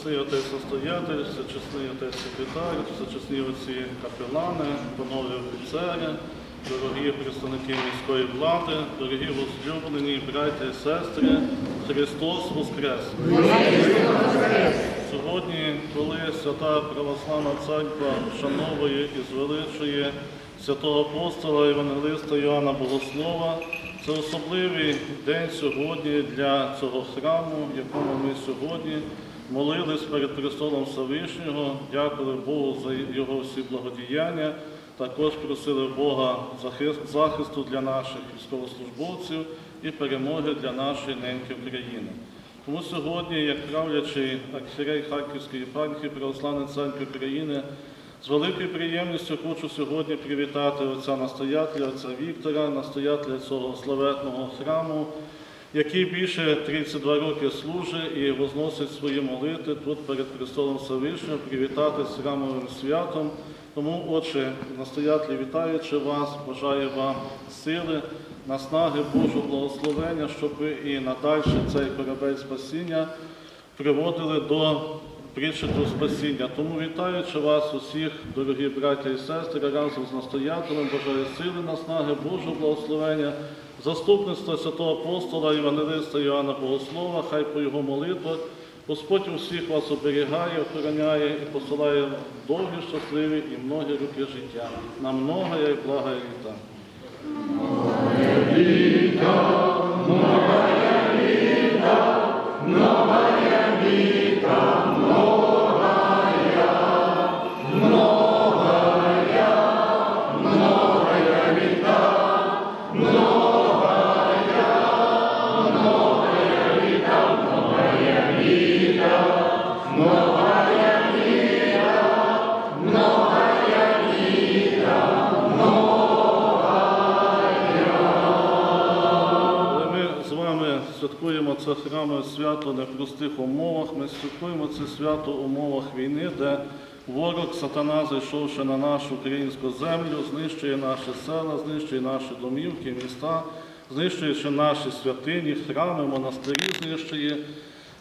Всечесний отець настоятель, всечесний отець секретар, всечесні отці капелани, панове офіцери, дорогі представники міської влади, дорогі возлюблені браття і сестри, Христос Воскрес! Сьогодні, коли свята Православна Церква вшановує і звеличує святого апостола Євангелиста Йоанна Богослова, це особливий день сьогодні для цього храму, в якому ми сьогодні молились перед престолом Всевишнього, дякували Богу за його всі благодіяння, також просили Бога захисту для наших військовослужбовців і перемоги для нашої неньки України. Тому сьогодні, як правлячий архірей Харківської єпархії Православної церкви України, з великою приємністю хочу сьогодні привітати отця настоятеля, отця Віктора, настоятеля цього славетного храму, який більше 32 роки служить і возносить свої молитви тут перед престолом Всевишнього, привітати з храмовим святом. Тому, отче, настоятелі, вітаючи вас, бажаю вам сили, наснаги Божого благословення, щоб ви і надальше цей корабель спасіння приводили до причету спасіння. Тому вітаючи вас усіх, дорогі браття і сестри, разом з настоятелем, бажаю сили, наснаги, Божого благословення, заступництва святого апостола Євангелиста Йоанна Богослова, хай по його молитвах Господь усіх вас оберігає, охороняє і посилає довгі, щасливі і многі роки життя. На многое і благо літа. Святкуємо це храмове свято не в простих умовах. Ми святкуємо це свято в умовах війни, де ворог сатана, зайшовши на нашу українську землю, знищує наші села, знищує наші домівки, міста, знищуючи наші святині, храми, монастирі знищує.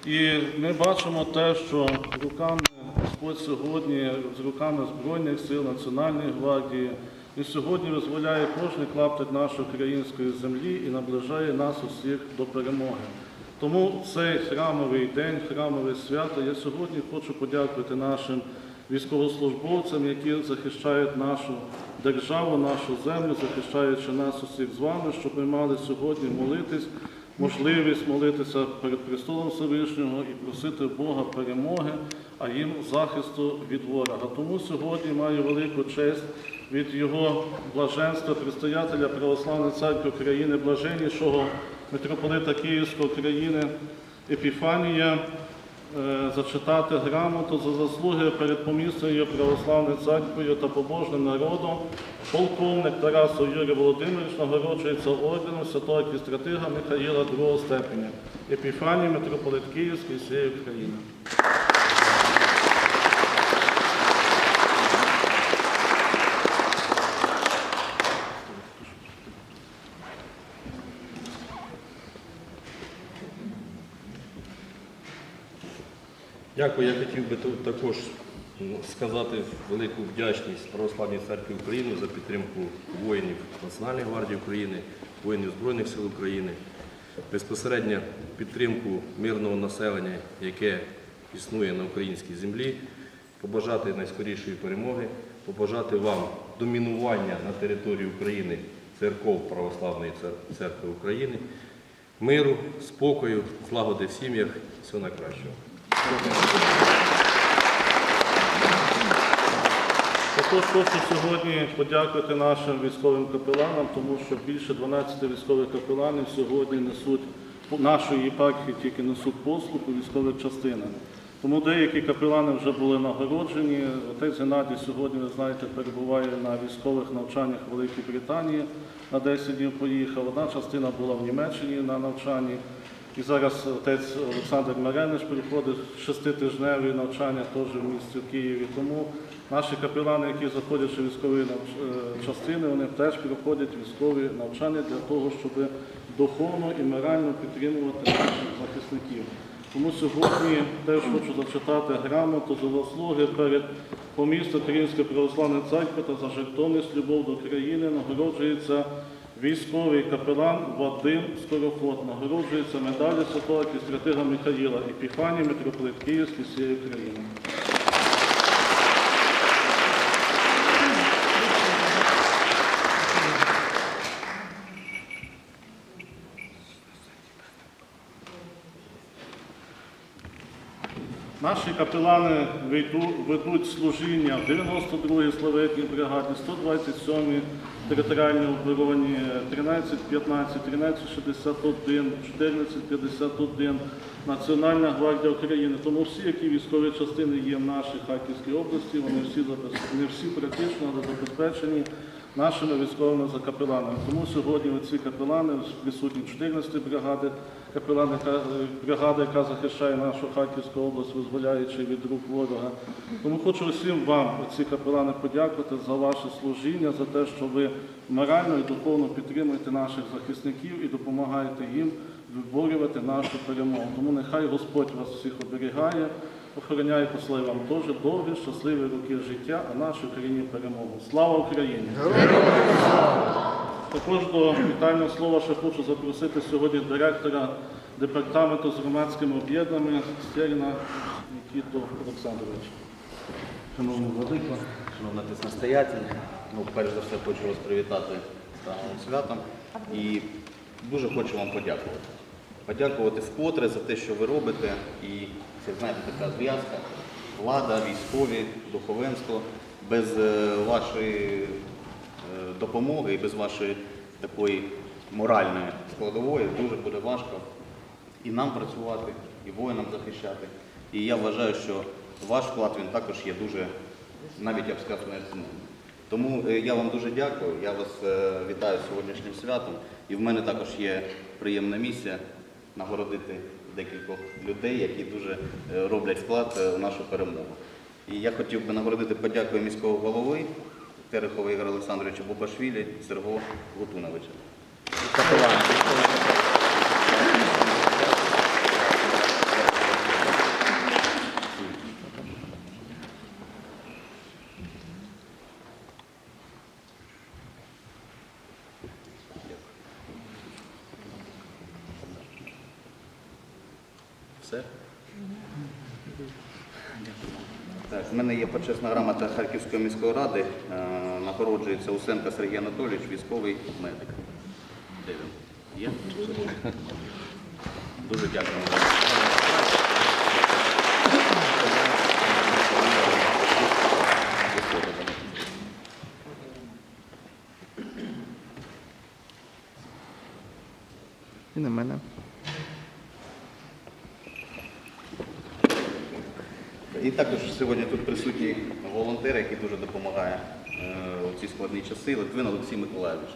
І ми бачимо те, що руками Господь сьогодні, з руками Збройних сил, Національної гвардії, і сьогодні визволяє кожний клаптик нашої української землі і наближає нас усіх до перемоги. Тому цей храмовий день, храмове свято, я сьогодні хочу подякувати нашим військовослужбовцям, які захищають нашу державу, нашу землю, захищаючи нас усіх з вами, щоб ми мали сьогодні молитись, можливість молитися перед престолом Всевишнього і просити Бога перемоги, а їм захисту від ворога. Тому сьогодні маю велику честь від його блаженства, предстоятеля Православної церкви України, блаженнішого митрополита Київської країни Епіфанія, зачитати грамоту за заслуги перед помісною православною церквою та побожним народом. Полковник Тарасов Юрій Володимирович нагороджується орденом святого кістратига Михаїла II степеня. епіфанії митрополит Київський і всієї України. Дякую. Я хотів би тут також сказати велику вдячність Православній церкві України за підтримку воїнів Національної гвардії України, воїнів Збройних сил України, безпосередньо підтримку мирного населення, яке існує на українській землі, побажати найскорішої перемоги, побажати вам домінування на території України церков Православної церкви України, миру, спокою, злагоди в сім'ях, всього найкращого. Також хочу сьогодні подякувати нашим військовим капеланам, тому що більше 12 військових капеланів сьогодні несуть нашої єпархії тільки несуть послуг у військових частинах. Тому деякі капелани вже були нагороджені. Отець Геннадій сьогодні, ви знаєте, перебуває на військових навчаннях в Великій Британії. На 10 днів поїхав. Одна частина була в Німеччині на навчанні. І зараз отець Олександр Маренич приходить шеститижневі навчання теж в місті Києві. Тому наші капелани, які заходять у військові е, частини, вони теж проходять військові навчання для того, щоб духовно і морально підтримувати наших захисників. Тому сьогодні теж хочу зачитати грамоту за заслуги перед помістю Української православної церкви та за жертовність любов до країни нагороджується військовий капелан Вадим Скорофот. Нагороджується медалі святого Кістратига Михаїла Епіфанії, митрополит Київський всієї України. Наші капелани ведуть служіння в 92-й славетній бригаді, 127-й територіальній обороні, 1315, 1361, 1451, Національна гвардія України. Тому всі, які військові частини є в нашій Харківській області, вони всі не всі практично, але забезпечені нашими військовими закапеланами. Тому сьогодні ці капелани присутні 14 бригади, капелани яка- бригада, яка захищає нашу Харківську область, визволяючи від рук ворога. Тому хочу усім вам, ці капелани, подякувати за ваше служіння, за те, що ви морально і духовно підтримуєте наших захисників і допомагаєте їм виборювати нашу перемогу. Тому нехай Господь вас всіх оберігає, охороняє, послає вам теж довгі, щасливі роки життя, а нашій Україні перемогу. Слава Україні! Також до вітального слова ще хочу запросити сьогодні директора департаменту з громадськими об'єднаннями Стеріна Нікіту Олександровича. Шановний владико, шановна настоятель, ну, перш за все хочу вас привітати з даним святом і дуже хочу вам подякувати. Подякувати вкотре за те, що ви робите. І це, знаєте, така зв'язка. Влада, військові, духовенство. Без е, вашої е, допомоги і без вашої такої моральної складової дуже буде важко і нам працювати, і воїнам захищати. І я вважаю, що ваш вклад він також є дуже, навіть я б сказав, неоціненним. Тому е, я вам дуже дякую. Я вас е, вітаю сьогоднішнім святом. І в мене також є приємна місія нагородити декількох людей, які дуже е, роблять вклад в нашу перемогу. І я хотів би нагородити подякою міського голови Терехова Ігоря Олександровича Бубашвілі, Серго Гутуновича. Все? Так, в мене є почесна грамота Харківської міської ради. Е, Нагороджується Усенко Сергій Анатолійович, військовий медик. Де він? Є? Дуже дякую. І на мене. І також сьогодні тут присутній волонтер, який дуже допомагає е, у ці складні часи, Литвин Олексій Миколаївич.